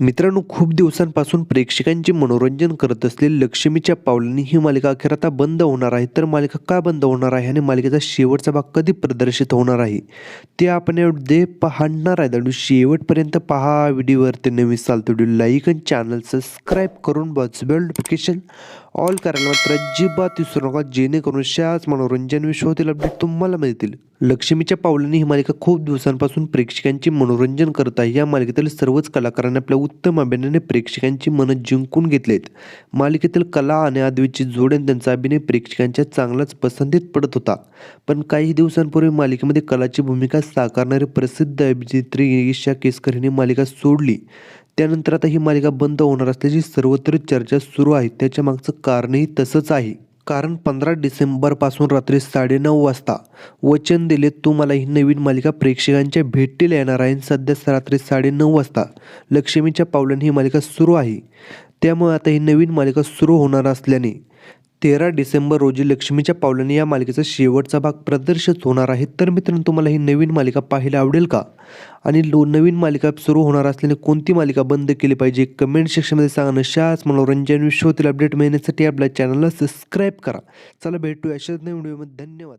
मित्रांनो खूप दिवसांपासून प्रेक्षकांचे मनोरंजन करत असलेली लक्ष्मीच्या पावलांनी ही मालिका अखेर आता बंद होणार आहे. तर मालिका का बंद होणार आहे आणि मालिकेचा शेवटचा भाग कधी प्रदर्शित होणार आहे? ते आपण एवढे पाहणार आहे. आणि शेवटपर्यंत पहा व्हिडिओवरती नवीन चालतो व्हिडिओ. लाईक आणि चॅनल सबस्क्राईब करून बॉच बेल नोटिफिकेशन ऑल करायला मात्र अजिबात विसरू नका. जेणेकरून शाच मनोरंजन विश्वातील अपडेट तुम्हाला मिळतील. लक्ष्मीच्या पावलांनी ही मालिका खूप दिवसांपासून प्रेक्षकांचे मनोरंजन करत आहे. या मालिकेतील सर्वच कलाकारांनी आपल्या उत्तम अभिनयाने प्रेक्षकांची मनं जिंकून घेतलेत. मालिकेतील कला आणि आदवीची जोड आणि त्यांचा अभिनय प्रेक्षकांच्या चांगलाच पसंतीत पडत होता. पण काही दिवसांपूर्वी मालिकेमध्ये कलाची भूमिका साकारणारी प्रसिद्ध अभिनेत्री ईशा केसकर हिने मालिका सोडली. त्यानंतर आता ही मालिका बंद होणार असल्याची सर्वत्र चर्चा सुरू आहे. त्याच्या मागचं कारणही तसंच आहे. कारण पंधरा डिसेंबरपासून रात्री साडेनऊ वाजता वचन दिले तू मला ही नवीन मालिका प्रेक्षकांच्या भेटीला येणार आहे. सध्या रात्री साडेनऊ वाजता लक्ष्मीच्या पावलाने ही मालिका सुरू आहे. त्यामुळे आता ही नवीन मालिका सुरू होणार असल्याने तेरा डिसेंबर रोजी लक्ष्मीच्या पावलाने या मालिकेचा शेवटचा भाग प्रदर्शित होणार आहे. तर मित्रांनो तुम्हाला ही नवीन मालिका पाहायला आवडेल का? आणि लो नवीन मालिका सुरू होणार असल्याने कोणती मालिका बंद केली पाहिजे? कमेंट सेक्शनमध्ये सांगा. नशाच मनोरंजन विश्वातील अपडेट मिळण्यासाठी आपल्या चॅनलला सबस्क्राईब करा. चला भेटू अशाच नवीन व्हिडिओमध्ये धन्यवाद.